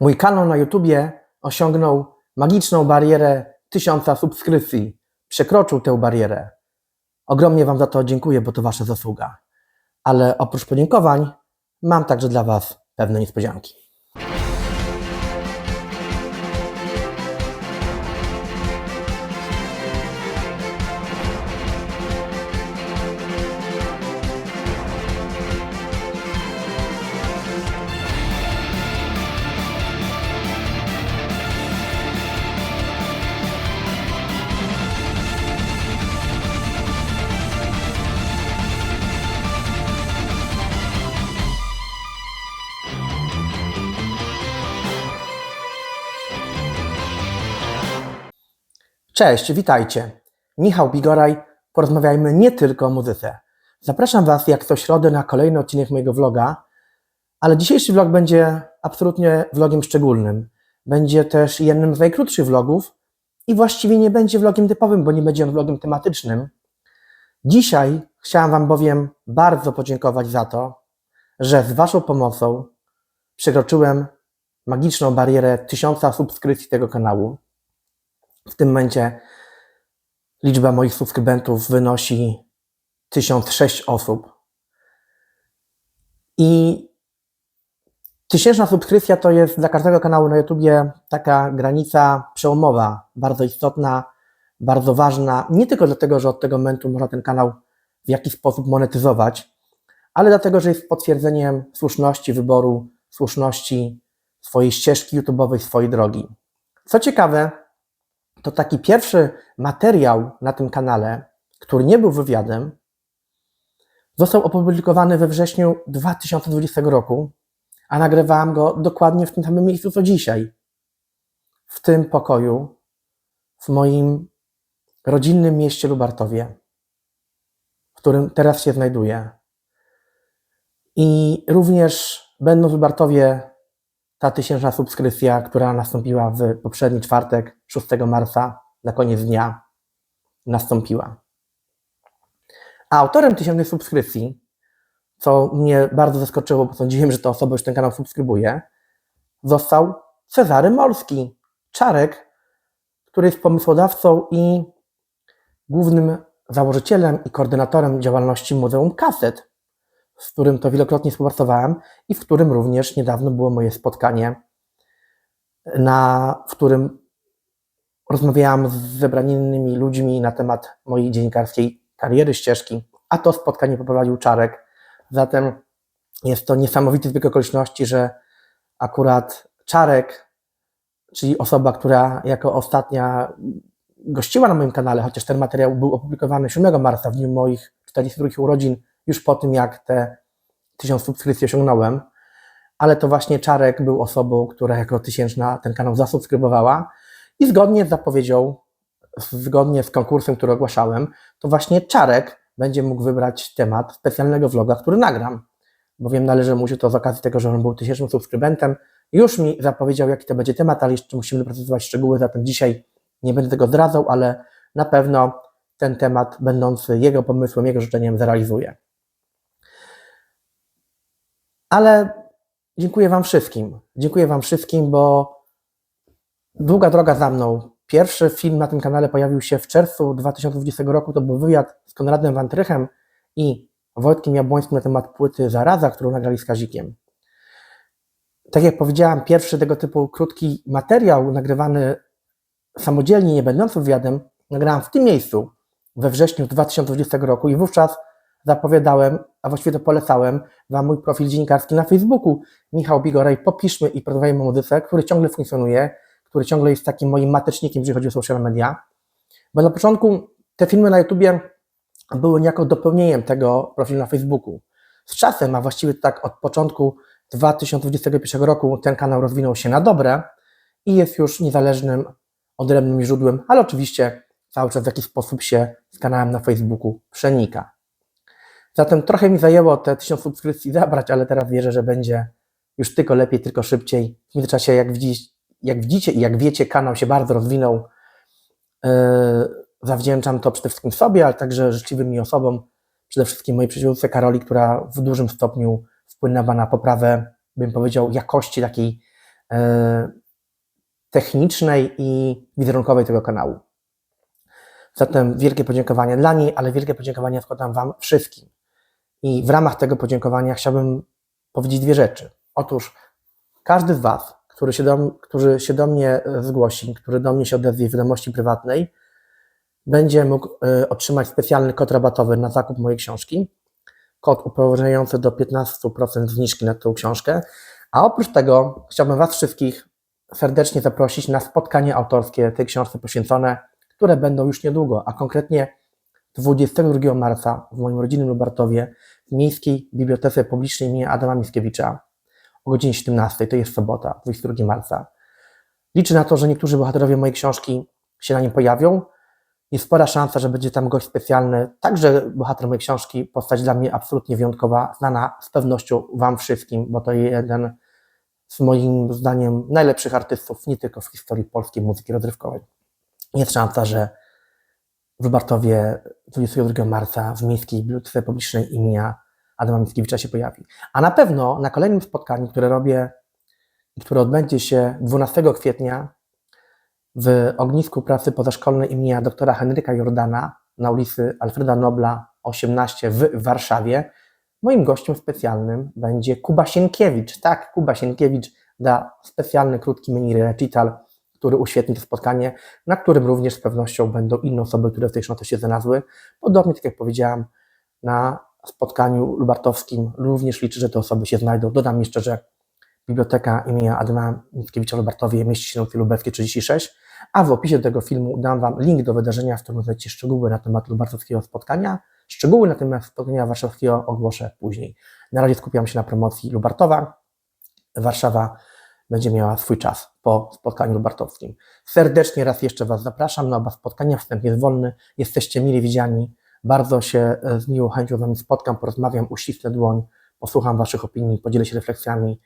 Mój kanał na YouTubie osiągnął magiczną barierę tysiąca subskrypcji. Przekroczył tę barierę. Ogromnie Wam za to dziękuję, bo to Wasza zasługa. Ale oprócz podziękowań mam także dla Was pewne niespodzianki. Cześć, witajcie. Michał Bigoraj. Porozmawiajmy nie tylko o muzyce. Zapraszam Was jak co środę na kolejny odcinek mojego vloga, ale dzisiejszy vlog będzie absolutnie vlogiem szczególnym. Będzie też jednym z najkrótszych vlogów i właściwie nie będzie vlogiem typowym, bo nie będzie on vlogiem tematycznym. Dzisiaj chciałem Wam bowiem bardzo podziękować za to, że z Waszą pomocą przekroczyłem magiczną barierę tysiąca subskrypcji tego kanału. W tym momencie liczba moich subskrybentów wynosi 1006 osób. I tysięczna subskrypcja to jest dla każdego kanału na YouTubie taka granica przełomowa, bardzo istotna, bardzo ważna. Nie tylko dlatego, że od tego momentu można ten kanał w jakiś sposób monetyzować, ale dlatego, że jest potwierdzeniem słuszności wyboru, słuszności swojej ścieżki YouTube'owej, swojej drogi. Co ciekawe, to taki pierwszy materiał na tym kanale, który nie był wywiadem, został opublikowany we wrześniu 2020 roku, a nagrywałam go dokładnie w tym samym miejscu co dzisiaj. W tym pokoju, w moim rodzinnym mieście Lubartowie, w którym teraz się znajduję. I również będąc w Lubartowie ta tysięczna subskrypcja, która nastąpiła w poprzedni czwartek, 6 marca, na koniec dnia, nastąpiła. A autorem tysięcznej subskrypcji, co mnie bardzo zaskoczyło, bo sądziłem, że to osoba już ten kanał subskrybuje, został Cezary Molski, Czarek, który jest pomysłodawcą i głównym założycielem i koordynatorem działalności Muzeum Kaset, z którym to wielokrotnie współpracowałem i w którym również niedawno było moje spotkanie, na, w którym rozmawiałam z zebranymi ludźmi na temat mojej dziennikarskiej kariery, ścieżki, a to spotkanie poprowadził Czarek. Zatem jest to niesamowity zbieg okoliczności, że akurat Czarek, czyli osoba, która jako ostatnia gościła na moim kanale, chociaż ten materiał był opublikowany 7 marca, w dniu moich 42 urodzin, już po tym, jak te tysiąc subskrypcji osiągnąłem, ale to właśnie Czarek był osobą, która jako tysięczna ten kanał zasubskrybowała i zgodnie z zapowiedzią, zgodnie z konkursem, który ogłaszałem, to właśnie Czarek będzie mógł wybrać temat specjalnego vloga, który nagram, bowiem należy mu się to z okazji tego, że on był tysięcznym subskrybentem. Już mi zapowiedział, jaki to będzie temat, ale jeszcze musimy doprecyzować szczegóły, zatem dzisiaj nie będę tego zdradzał, ale na pewno ten temat, będący jego pomysłem, jego życzeniem, zrealizuję. Ale dziękuję Wam wszystkim. Dziękuję Wam wszystkim, bo długa droga za mną. Pierwszy film na tym kanale pojawił się w czerwcu 2020 roku. To był wywiad z Konradem Wantrychem i Wojtkiem Jabłońskim na temat płyty Zaraza, którą nagrali z Kazikiem. Tak jak powiedziałam, pierwszy tego typu krótki materiał nagrywany samodzielnie, nie będący wywiadem, nagrałam w tym miejscu we wrześniu 2020 roku i wówczas zapowiadałem, a właściwie to polecałem Wam mój profil dziennikarski na Facebooku. Michał Bigoraj, popiszmy i porozmawiajmy o muzyce, który ciągle funkcjonuje, który ciągle jest takim moim matecznikiem, jeżeli chodzi o social media. Bo na początku te filmy na YouTubie były niejako dopełnieniem tego profilu na Facebooku. Z czasem, a właściwie tak od początku 2021 roku ten kanał rozwinął się na dobre i jest już niezależnym, odrębnym źródłem, ale oczywiście cały czas w jakiś sposób się z kanałem na Facebooku przenika. Zatem trochę mi zajęło te tysiąc subskrypcji zabrać, ale teraz wierzę, że będzie już tylko lepiej, tylko szybciej. W międzyczasie, jak, widzicie, jak widzicie i jak wiecie, kanał się bardzo rozwinął. Yy, zawdzięczam to przede wszystkim sobie, ale także życzliwym mi osobom, przede wszystkim mojej przyjaciółce Karoli, która w dużym stopniu wpłynęła na poprawę, bym powiedział, jakości takiej e, technicznej i wizerunkowej tego kanału. Zatem wielkie podziękowania dla niej, ale wielkie podziękowania składam Wam wszystkim. I w ramach tego podziękowania chciałbym powiedzieć dwie rzeczy. Otóż każdy z Was, który się do, który się do mnie e, zgłosi, który do mnie się odezwie w wiadomości prywatnej, będzie mógł y, otrzymać specjalny kod rabatowy na zakup mojej książki. Kod upoważniający do 15% zniżki na tę książkę. A oprócz tego chciałbym Was wszystkich serdecznie zaprosić na spotkanie autorskie tej książce poświęcone, które będą już niedługo, a konkretnie 22 marca w moim rodzinnym Lubartowie w Miejskiej Bibliotece Publicznej im. Adama Mickiewicza o godzinie 17, to jest sobota, 22 marca. Liczę na to, że niektórzy bohaterowie mojej książki się na nim pojawią. Jest spora szansa, że będzie tam gość specjalny, także bohater mojej książki, postać dla mnie absolutnie wyjątkowa, znana z pewnością Wam wszystkim, bo to jeden z moim zdaniem najlepszych artystów, nie tylko w historii polskiej muzyki rozrywkowej. Jest szansa, że w Lubartowie 22 marca w Miejskiej Bibliotece Publicznej imienia Adama Mickiewicza się pojawi. A na pewno na kolejnym spotkaniu, które robię które odbędzie się 12 kwietnia w ognisku pracy pozaszkolnej imienia doktora Henryka Jordana na ulicy Alfreda Nobla 18 w Warszawie, moim gościem specjalnym będzie Kuba Sienkiewicz. Tak, Kuba Sienkiewicz da specjalny, krótki mini recital, który uświetni to spotkanie, na którym również z pewnością będą inne osoby, które w tej książce się znalazły. Podobnie, tak jak powiedziałam, na spotkaniu lubartowskim również liczę, że te osoby się znajdą. Dodam jeszcze, że Biblioteka imienia Adama Mickiewicza Lubartowie mieści się na ulicy Lubelskie 36, a w opisie tego filmu dam Wam link do wydarzenia, w którym znajdziecie szczegóły na temat lubartowskiego spotkania. Szczegóły na temat spotkania warszawskiego ogłoszę później. Na razie skupiam się na promocji Lubartowa. Warszawa będzie miała swój czas po spotkaniu lubartowskim. Serdecznie raz jeszcze Was zapraszam na oba spotkania. Wstęp jest wolny. Jesteście mili widziani. Bardzo się e, z miłą chęcią z Wami spotkam, porozmawiam, uścisnę dłoń, posłucham Waszych opinii, podzielę się refleksjami.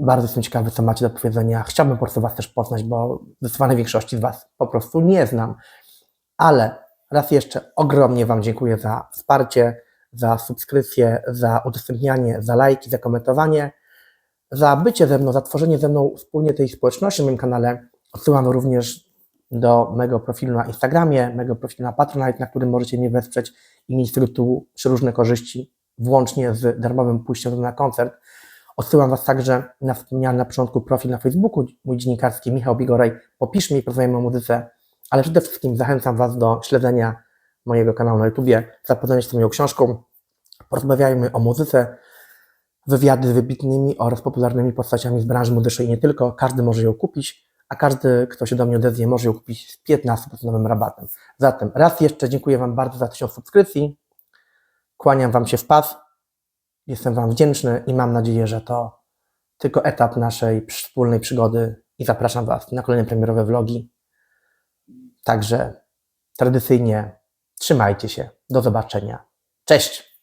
Bardzo jestem ciekawy, co macie do powiedzenia. Chciałbym po prostu Was też poznać, bo zdecydowanej większości z Was po prostu nie znam. Ale raz jeszcze ogromnie Wam dziękuję za wsparcie, za subskrypcję, za udostępnianie, za lajki, za komentowanie, za bycie ze mną, za tworzenie ze mną wspólnie tej społeczności na moim kanale. Odsyłam również do mego profilu na Instagramie, mego profilu na Patronite, na którym możecie mnie wesprzeć i mieć z tytułu przeróżne korzyści, włącznie z darmowym pójściem na koncert. Odsyłam Was także na wspomniany na początku profil na Facebooku, mój dziennikarski Michał Bigorej. Popiszmy i porozmawiajmy o muzyce, ale przede wszystkim zachęcam Was do śledzenia mojego kanału na YouTubie, zapoznania się z moją książką. Porozmawiajmy o muzyce, wywiady z wybitnymi oraz popularnymi postaciami z branży muzycznej nie tylko. Każdy może ją kupić, a każdy, kto się do mnie odezwie, może ją kupić z 15% rabatem. Zatem raz jeszcze dziękuję Wam bardzo za 1000 subskrypcji. Kłaniam Wam się w pas. Jestem Wam wdzięczny i mam nadzieję, że to tylko etap naszej wspólnej przygody i zapraszam Was na kolejne premierowe vlogi. Także tradycyjnie trzymajcie się. Do zobaczenia. Cześć!